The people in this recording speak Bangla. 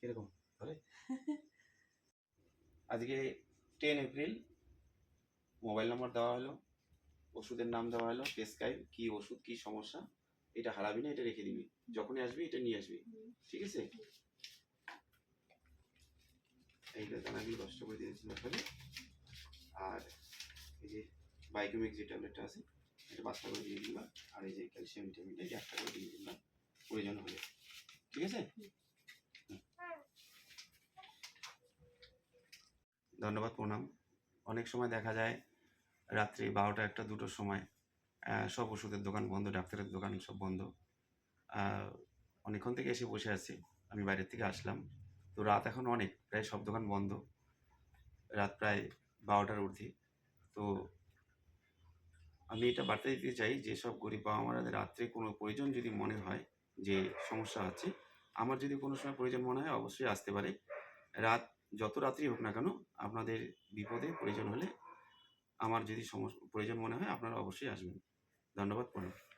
কীরকম ধরে আজকে টেন এপ্রিল মোবাইল নাম্বার দেওয়া হলো, ওষুধের নাম দেওয়া হলো প্রেসক্রাইব কি ওষুধ, কি সমস্যা, এটা হারাবি না, এটা রেখে দিবি। যখনই আসবি, এটা নিয়ে আসবি। ঠিক আছে? এইটা দানাগুলো দশটা করে দিয়েছি তাহলে আর এই যে বাইকোমিক যে ট্যাবলেটটা আছে, এটা পাঁচটা করে দিয়ে দিলাম। আর এই যে ক্যালসিয়াম ভিটামিনটা একটা করে দিয়ে দিলাম। প্রয়োজন হলে। ঠিক আছে? ধন্যবাদ, প্রণাম। অনেক সময় দেখা যায় রাত্রি বারোটা একটা, দুটোর সময় সব ওষুধের দোকান বন্ধ, ডাক্তারের দোকান সব বন্ধ। অনেকক্ষণ থেকে এসে বসে আছি। আমি বাইরের থেকে আসলাম। তো রাত এখন অনেক, প্রায় সব দোকান বন্ধ। রাত প্রায় বারোটার ঊর্ধ্বে। তো আমি এটা বার্তা দিতে চাই যে, সব গরিব বাবা মারা রাত্রে কোনো প্রয়োজন যদি মনে হয় যে, সমস্যা হচ্ছে আমার যদি কোনো সময় প্রয়োজন মনে হয়, অবশ্যই আসতে পারে। রাত যত রাত্রি হোক না কেন, আপনাদের বিপদে প্রয়োজন হলে আমার যদি সমস্যা প্রয়োজন মনে হয়, আপনারা অবশ্যই আসবেন। ধন্যবাদ, প্রণাম।